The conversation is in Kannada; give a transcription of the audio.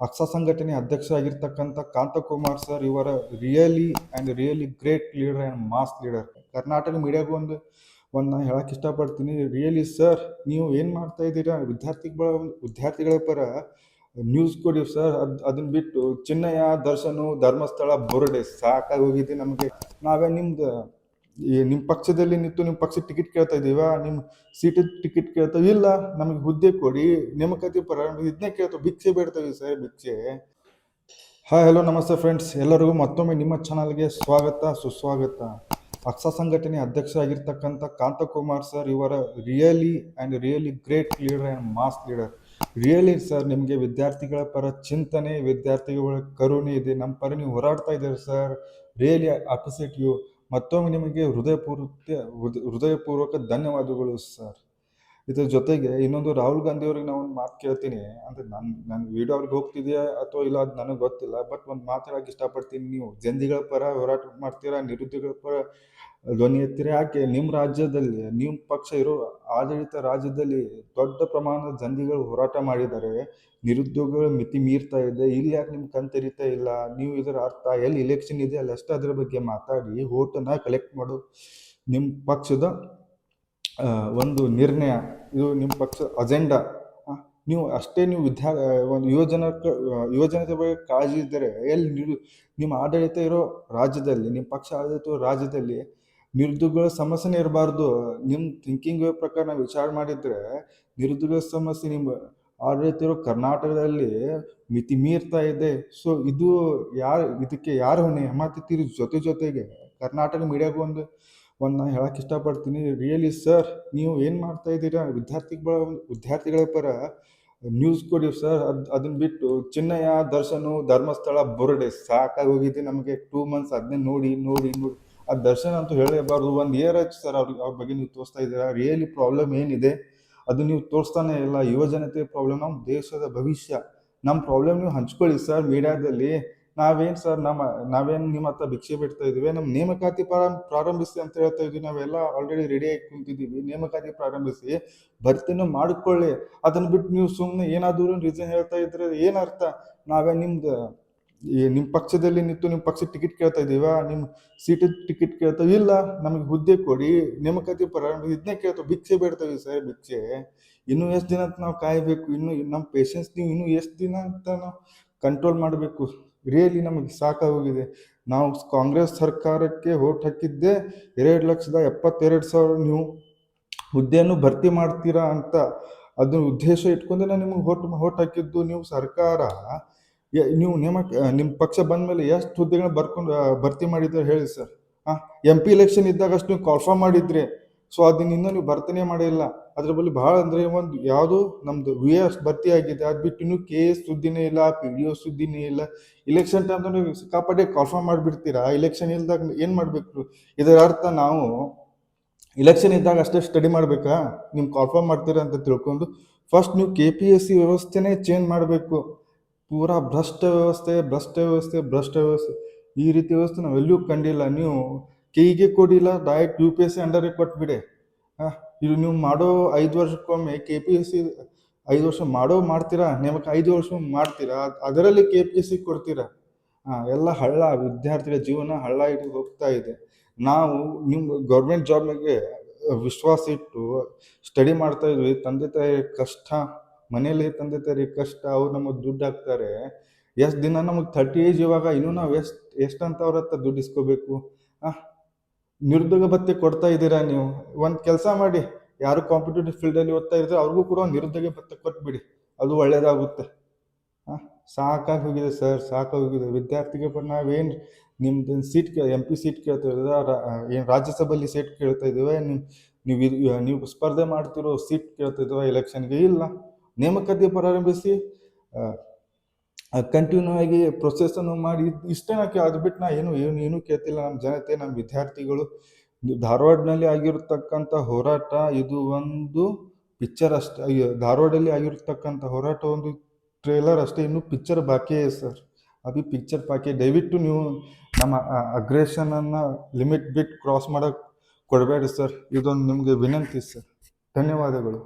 ಅಕ್ಸ ಸಂಘಟನೆ ಅಧ್ಯಕ್ಷ ಆಗಿರ್ತಕ್ಕಂಥ ಕಾಂತಕುಮಾರ್ ಸರ್ ಇವರ really and really great leader and mass leader Karnataka ಮೀಡಿಯಾಗೂ ಒಂದು ಒಂದು ನಾನು ಹೇಳಕ್ಕೆ ಇಷ್ಟಪಡ್ತೀನಿ. ರಿಯಲಿ ಸರ್ ನೀವು ಏನು ಮಾಡ್ತಾ ಇದ್ದೀರಾ? ವಿದ್ಯಾರ್ಥಿಗಳ ವಿದ್ಯಾರ್ಥಿಗಳ ಪರ ನ್ಯೂಸ್ ಕೊಡಿ ಸರ್ ಅದು ಅದನ್ನ ಬಿಟ್ಟು ಚಿನ್ನಯ್ಯ, ದರ್ಶನು, ಧರ್ಮಸ್ಥಳ, ಬೋರ್ಡೆ ಸಾಕಾಗಿ ಹೋಗಿದೆ ನಮಗೆ. ನಾವೇ ನಿಮ್ದು ಈ ನಿಮ್ಮ ಪಕ್ಷದಲ್ಲಿ ನಿಂತು ನಿಮ್ಮ ಪಕ್ಷ ಟಿಕೆಟ್ ಕೇಳ್ತಾ ಇದೀವ? ನಿಮ್ಮ ಸೀಟ್ ಟಿಕೆಟ್ ಕೇಳ್ತಾ ಇಲ್ಲ, ನಮಗೆ ಹುದ್ದೆ ಕೊಡಿ. ನೇಮಕಾತಿ ಪರ ಇದನ್ನೇ ಕೇಳ್ತಾ ಭಿಕ್ಷೆ ಬೇಡ್ತಾವೆ ಸರ್, ಭಿಕ್ಷೆ. ಹಾಯ್ ಹಲೋ ನಮಸ್ತೆ ಫ್ರೆಂಡ್ಸ್ ಎಲ್ಲರಿಗೂ ಮತ್ತೊಮ್ಮೆ ನಿಮ್ಮ ಚಾನಲ್ಗೆ ಸ್ವಾಗತ, ಸುಸ್ವಾಗತ. ಪಕ್ಷ ಸಂಘಟನೆ ಅಧ್ಯಕ್ಷ ಆಗಿರ್ತಕ್ಕಂಥ ಕಾಂತಕುಮಾರ್ ಸರ್ ಇವರ really and really great leader and mass leader really sir ನಿಮಗೆ ವಿದ್ಯಾರ್ಥಿಗಳ ಪರ ಚಿಂತನೆ, ವಿದ್ಯಾರ್ಥಿಗಳ ಕರುಣೆ ಇದೆ. ನಮ್ಮ ಪರ ನೀವು ಹೋರಾಡ್ತಾ ಇದ್ದೀರಿ ಸರ್ ರಿಯಲಿ ಅಪ್ರಿಸಿಯೇಟ್ ಯು ಮತ್ತೊಮ್ಮೆ ನಿಮಗೆ ಹೃದಯಪೂರ್ವಕ ಹೃದಯ- ಹೃದಯಪೂರ್ವಕ ಧನ್ಯವಾದಗಳು ಸರ್. ಇದ್ರ ಜೊತೆಗೆ ಇನ್ನೊಂದು ರಾಹುಲ್ ಗಾಂಧಿ ಅವ್ರಿಗೆ ನಾವು ಒಂದು ಮಾತು ಕೇಳ್ತೀನಿ. ಅಂದ್ರೆ ನನ್ನ ನನ್ನ ವಿಡಿಯೋ ಅವ್ರಿಗೆ ಹೋಗ್ತಿದೆಯಾ ಅಥವಾ ಇಲ್ಲ ಅದು ನನಗೆ ಗೊತ್ತಿಲ್ಲ, ಬಟ್ ಒಂದು ಮಾತಾಡಕ್ಕೆ ಇಷ್ಟಪಡ್ತೀನಿ. ನೀವು ಜಂದಿಗಳ ಪರ ಹೋರಾಟ ಮಾಡ್ತೀರಾ ನಿರುದ್ಯೋಗಿಗಳ ಪರ ಧ್ವನಿ ಎತ್ತಿರ? ಯಾಕೆ? ನಿಮ್ಮ ರಾಜ್ಯದಲ್ಲಿ ನಿಮ್ಮ ಪಕ್ಷ ಇರೋ ಆಡಳಿತ ರಾಜ್ಯದಲ್ಲಿ ದೊಡ್ಡ ಪ್ರಮಾಣದ ಜಂದಿಗಳು ಹೋರಾಟ ಮಾಡಿದ್ದಾರೆ. ನಿರುದ್ಯೋಗಗಳು ಮಿತಿ ಮೀರ್ತಾ ಇದೆ. ಇಲ್ಲಿ ಯಾಕೆ ನಿಮ್ಗೆ ಕಂತೆರಿತಾ ತೆರಿತಾ ಇಲ್ಲ? ನೀವು ಇದರ ಅರ್ಥ? ಎಲ್ಲಿ ಇಲೆಕ್ಷನ್ ಇದೆ, ಅಲ್ಲಿ ಅಷ್ಟೇ ಅದ್ರ ಬಗ್ಗೆ ಮಾತಾಡಿ ಓಟನ್ನ ಕಲೆಕ್ಟ್ ಮಾಡೋ. ನಿಮ್ಮ ಪಕ್ಷದ ಒಂದು ನಿರ್ಣಯ, ಇದು ನಿಮ್ಮ ಪಕ್ಷ ಅಜೆಂಡಾ ನೀವು ಅಷ್ಟೇ ನೀವು ವಿದ್ಯಾ ಒಂದು ಯುವಜನ ಯುವಜನತೆ ಬಗ್ಗೆ ಕಾಳಜಿ ಇದ್ದರೆ ಎಲ್ಲಿ ನಿರು ನಿಮ್ಮ ಆಡಳಿತ ಇರೋ ರಾಜ್ಯದಲ್ಲಿ, ನಿಮ್ಮ ಪಕ್ಷ ಆಡಳಿತ ಇರೋ ರಾಜ್ಯದಲ್ಲಿ ನಿರುದ್ಯೋಗಗಳ ಸಮಸ್ಯೆನೇ ಇರಬಾರ್ದು. ನಿಮ್ಮ ಥಿಂಕಿಂಗ್ ಪ್ರಕಾರ ನಾವು ವಿಚಾರ ಮಾಡಿದರೆ ನಿರುದ್ಯೋಗ ಸಮಸ್ಯೆ ನಿಮ್ಮ ಆಡಳಿತ ಇರೋ ಕರ್ನಾಟಕದಲ್ಲಿ ಮಿತಿ ಮೀರ್ತಾ ಇದೆ. ಸೊ ಇದು ಯಾರು, ಇದಕ್ಕೆ ಯಾರು ಹೊಣೆ? ತೀರಿ ಜೊತೆ ಜೊತೆಗೆ ಕರ್ನಾಟಕ ಮೀಡಿಯಾಗೂ ಒಂದು ಒಂದು ನಾನು ಹೇಳಕ್ಕೆ ಇಷ್ಟಪಡ್ತೀನಿ. ರಿಯಲಿ ಸರ್ ನೀವು ಏನು ಮಾಡ್ತಾ ಇದ್ದೀರಾ? ವಿದ್ಯಾರ್ಥಿಗಳ ವಿದ್ಯಾರ್ಥಿಗಳ ಪರ ನ್ಯೂಸ್ ಕೊಡಿ ಸರ್ ಅದು ಅದನ್ನ ಬಿಟ್ಟು ಚಿನ್ನಯ ದರ್ಶನು, ಧರ್ಮಸ್ಥಳ, ಬುರ್ಡೆ ಸಾಕಾಗಿ ಹೋಗಿದೆ ನಮಗೆ ಟೂ ಮಂತ್ಸ್ ಅದನ್ನೇ ನೋಡಿ ನೋಡಿ ನೋಡಿ. ಆ ದರ್ಶನ ಅಂತೂ ಹೇಳಲೇಬಾರ್ದು. ಒಂದು ಇಯರ್ ಆಯ್ತು ಸರ್ ಅವ್ರಿಗೆ ಅವ್ರ ಬಗ್ಗೆ ನೀವು ತೋರಿಸ್ತಾ ಇದ್ದೀರಾ? ರಿಯಲಿ ಪ್ರಾಬ್ಲಮ್ ಏನಿದೆ? ಅದು ನೀವು ತೋರಿಸ್ತಾನೆ ಇಲ್ಲ. ಯುವಜನತೆ ಪ್ರಾಬ್ಲಮ್ ನಮ್ಮ ದೇಶದ ಭವಿಷ್ಯ. ನಮ್ಮ ಪ್ರಾಬ್ಲಮ್ ನೀವು ಹಂಚ್ಕೊಳ್ಳಿ ಸರ್ ಮೀಡಿಯಾದಲ್ಲಿ ನಾವೇನು ಸರ್, ನಮ್ಮ, ನಾವೇನು ನಿಮ್ಮ ಹತ್ರ ಭಿಕ್ಷೆ ಬಿಡ್ತಾ ಇದೀವಿ ನಮ್ಮ ನೇಮಕಾತಿ ಪ್ರಾರಂಭ, ಪ್ರಾರಂಭಿಸಿ ಅಂತ ಹೇಳ್ತಾ ಇದೀವಿ ನಾವೆಲ್ಲ ಆಲ್ರೆಡಿ ರೆಡಿ ಆಗಿ ಕುಂತಿದ್ದೀವಿ, ನೇಮಕಾತಿ ಪ್ರಾರಂಭಿಸಿ, ಭರ್ತಿನೂ ಮಾಡಿಕೊಳ್ಳಿ, ಅದನ್ನ ಬಿಟ್ಟು ನೀವು ಸುಮ್ಮನೆ ಏನಾದರೂ ರೀಸನ್ ಹೇಳ್ತಾ ಇದ್ರೆ ಅರ್ಥ? ನಾವೇ ನಿಮ್ದು, ಈ ನಿಮ್ಮ ಪಕ್ಷದಲ್ಲಿ ನಿಂತು ನಿಮ್ಮ ಪಕ್ಷ ಟಿಕೆಟ್ ಕೇಳ್ತಾ ಇದೀವ ನಿಮ್ಮ ಸೀಟ್ ಟಿಕೆಟ್ ಕೇಳ್ತಾ, ಇಲ್ಲ, ನಮಗೆ ಹುದ್ದೆ ಕೊಡಿ, ನೇಮಕಾತಿ ಪ್ರಾರಂಭ, ಇದನ್ನೇ ಕೇಳ್ತಾವ ಭಿಕ್ಷೆ ಬೇಡ್ತಾವೆ ಸರ್, ಭಿಕ್ಷೆ. ಇನ್ನೂ ಎಷ್ಟು ದಿನ ಅಂತ ನಾವು ಕಾಯಬೇಕು, ಇನ್ನು ನಮ್ಮ ಪೇಷನ್ಸ್ ನೀವು ಇನ್ನೂ ಎಷ್ಟು ದಿನ ಅಂತ ನಾವು ಕಂಟ್ರೋಲ್ ಮಾಡಬೇಕು. ರಿಯಲಿ ನಮಗೆ ಸಾಕಾಗೋಗಿದೆ. ನಾವು ಕಾಂಗ್ರೆಸ್ ಸರ್ಕಾರಕ್ಕೆ ಓಟ್ ಹಾಕಿದ್ದೆ ಎರಡು ಲಕ್ಷದ ಎಪ್ಪತ್ತೆರಡು ಸಾವಿರ ನೀವು ಹುದ್ದೆಯನ್ನು ಭರ್ತಿ ಮಾಡ್ತೀರಾ ಅಂತ ಅದನ್ನ ಉದ್ದೇಶ ಇಟ್ಕೊಂಡೆ ನಾನು ನಿಮಗೆ ಓಟ್ ಓಟ್ ಹಾಕಿದ್ದು. ನೀವು ಸರ್ಕಾರ ನೀವು ನೇಮಕ ನಿಮ್ಮ ಪಕ್ಷ ಬಂದ ಮೇಲೆ ಎಷ್ಟು ಹುದ್ದೆಗಳನ್ನ ಬರ್ಕೊಂಡು, ಭರ್ತಿ ಮಾಡಿದ್ರೆ ಹೇಳಿ ಸರ್. ಹಾಂ ಎಂ ಪಿ ಎಲೆಕ್ಷನ್ ಇದ್ದಾಗ ಅಷ್ಟು ನೀವು ಕಾಲ್ಫಾರ್ಮ್ ಮಾಡಿದ್ರಿ. ಸೊ ಅದನ್ನ ಇನ್ನೂ ನೀವು ಭರ್ತನೆ ಮಾಡಿಲ್ಲ ಅದ್ರ ಬಳಿ ಭಾಳ ಅಂದರೆ ಒಂದು ಯಾವುದು ನಮ್ದು ವಿ ಎಸ್ ಭರ್ತಿ ಆಗಿದೆ. ಅದು ಬಿಟ್ಟು ಇನ್ನೂ ಕೆ ಎಸ್ ಸುದ್ದಿನೇ ಇಲ್ಲ ಪಿ ಡಿ ಒ ಸುದ್ದಿನೇ ಇಲ್ಲ. ಇಲೆಕ್ಷನ್ ಟೈಮ್ ನೀವು ಸಿಕ್ಕಾಪಟ್ಟೆ ಕನ್ಫರ್ಮ್ ಮಾಡಿಬಿಡ್ತೀರಾ? ಇಲೆಕ್ಷನ್ ಇಲ್ದಾಗ ಏನು ಮಾಡಬೇಕು? ಇದರ ಅರ್ಥ ನಾವು ಇಲೆಕ್ಷನ್ ಇದ್ದಾಗ ಅಷ್ಟೇ ಸ್ಟಡಿ ಮಾಡಬೇಕಾ? ನೀವು ಕಾಲ್ಫಾರ್ಮ್ ಮಾಡ್ತೀರಾ ಅಂತ ತಿಳ್ಕೊಂಡು ಫಸ್ಟ್ ನೀವು ಕೆ ಪಿ ಎಸ್ ಸಿ ವ್ಯವಸ್ಥೆನೇ ಚೇಂಜ್ ಮಾಡಬೇಕು. ಪೂರಾ ಭ್ರಷ್ಟ ವ್ಯವಸ್ಥೆ ಭ್ರಷ್ಟ ವ್ಯವಸ್ಥೆ ಭ್ರಷ್ಟ ವ್ಯವಸ್ಥೆ. ಈ ರೀತಿ ವ್ಯವಸ್ಥೆ ನಾವು ಎಲ್ಲೂ ಕಂಡಿಲ್ಲ. ನೀವು ಕೈಗೆ ಕೊಡಿಲ್ಲ direct U P S C ಅಂಡರಿಗೆ ಕೊಟ್ಬಿಡಿ ಇದು ನೀವು ಮಾಡೋ ಐದು ವರ್ಷಕ್ಕೊಮ್ಮೆ ಕೆ ಪಿ ಎಸ್ ಸಿ, ಐದು ವರ್ಷ ಮಾಡೋ ಮಾಡ್ತೀರಾ? ನೇಮಕ ಐದು ವರ್ಷ ಮಾಡ್ತೀರಾ? ಅದ್- ಅದರಲ್ಲಿ ಕೆ ಪಿ ಎಸ್ ಸಿ ಕೊಡ್ತೀರಾ? ಎಲ್ಲ ಹಳ್ಳ, ವಿದ್ಯಾರ್ಥಿಗಳ ಜೀವನ ಹಳ್ಳ ಇಟ್ಟು ಹೋಗ್ತಾ ಇದೆ. ನಾವು ನಿಮ್ಮ ಗೌರ್ಮೆಂಟ್ ಜಾಬ್ ಮೇಲೆ ವಿಶ್ವಾಸ ಇಟ್ಟು ಸ್ಟಡಿ ಮಾಡ್ತಾ ಇದ್ವಿ. ತಂದೆ ತಾಯಿ ಕಷ್ಟ, ಮನೆಯಲ್ಲಿ ತಂದೆ ತಾಯಿ ಕಷ್ಟ, ಅವ್ರು ನಮಗೆ ದುಡ್ಡು ಹಾಕ್ತಾರೆ. ಎಷ್ಟು ದಿನ ನಮಗೆ ಥರ್ಟಿ ಏಜ್ ಇವಾಗ, ಇನ್ನೂ ನಾವು ಎಷ್ಟು, ಎಷ್ಟಂತ ಅವ್ರ ಹತ್ರ ದುಡ್ಡು ಇಸ್ಕೋಬೇಕು? ನಿರುದ್ಯೋಗ ಭತ್ಯೆ ಕೊಡ್ತಾ ಇದ್ದೀರಾ ನೀವು? ಒಂದು ಕೆಲಸ ಮಾಡಿ. ಯಾರು ಕಾಂಪಿಟೇಟಿವ್ ಫೀಲ್ಡಲ್ಲಿ ಓದ್ತಾ ಇದ್ರೆ ಅವ್ರಿಗೂ ಕೂಡ ಒಂದು ನಿರುದ್ಯೋಗ ಭತ್ಯೆ ಕೊಟ್ಬಿಡಿ. ಅದು ಒಳ್ಳೇದಾಗುತ್ತೆ. ಹಾಂ? ಸಾಕಾಗಿ ಹೋಗಿದೆ ಸರ್, ಸಾಕಾಗಿ ಹೋಗಿದೆ. ವಿದ್ಯಾರ್ಥಿಗೆ ಬಟ್ ನಾವೇನು ನಿಮ್ದು ಸೀಟ್ ಕೇ ಎಂ ಪಿ ಸೀಟ್ ಕೇಳ್ತಾ ಇದ್ದೀರಾ? ಏನು ರಾಜ್ಯಸಭೆಯಲ್ಲಿ ಸೀಟ್ ಕೇಳ್ತಾ ಇದ್ದೀವಿ ನೀವು ನೀವು ಇದು ನೀವು ಸ್ಪರ್ಧೆ ಮಾಡ್ತಿರೋ ಸೀಟ್ ಕೇಳ್ತಾ ಇದ್ದೀವ ಎಲೆಕ್ಷನ್ಗೆ ಇಲ್ಲ. ನೇಮಕಾತಿ ಪ್ರಾರಂಭಿಸಿ. ಕಂಟಿನ್ಯೂ ಆಗಿ ಪ್ರೊಸೆಸನ್ನು ಮಾಡಿ ಇಷ್ಟೇ ನಾ ಅದು ಬಿಟ್ಟು ನಾ ಏನು ಏನು, ಏನೂ ಕೇಳ್ತಿಲ್ಲ. ನಮ್ಮ ಜನತೆ ನಮ್ಮ ವಿದ್ಯಾರ್ಥಿಗಳು ಧಾರವಾಡನಲ್ಲಿ ಆಗಿರತಕ್ಕಂಥ ಹೋರಾಟ ಇದು ಒಂದು ಪಿಕ್ಚರ್ ಅಷ್ಟೇ. ಧಾರವಾಡಲ್ಲಿ ಆಗಿರತಕ್ಕಂಥ ಹೋರಾಟ ಒಂದು ಟ್ರೇಲರ್ ಅಷ್ಟೇ. ಇನ್ನು ಪಿಕ್ಚರ್ ಬಾಕಿ ಇದೆ ಸರ್ ಅದು ಪಿಕ್ಚರ್ ಬಾಕಿ ದಯವಿಟ್ಟು ನೀವು ನಮ್ಮ ಅಗ್ರೆಷನನ್ನು ಲಿಮಿಟ್ ಬಿಟ್ಟು ಕ್ರಾಸ್ ಮಾಡೋಕ್ಕೆ ಕೊಡಬೇಡಿ ಸರ್ ಇದೊಂದು ನಿಮಗೆ ವಿನಂತಿ ಸರ್ ಧನ್ಯವಾದಗಳು.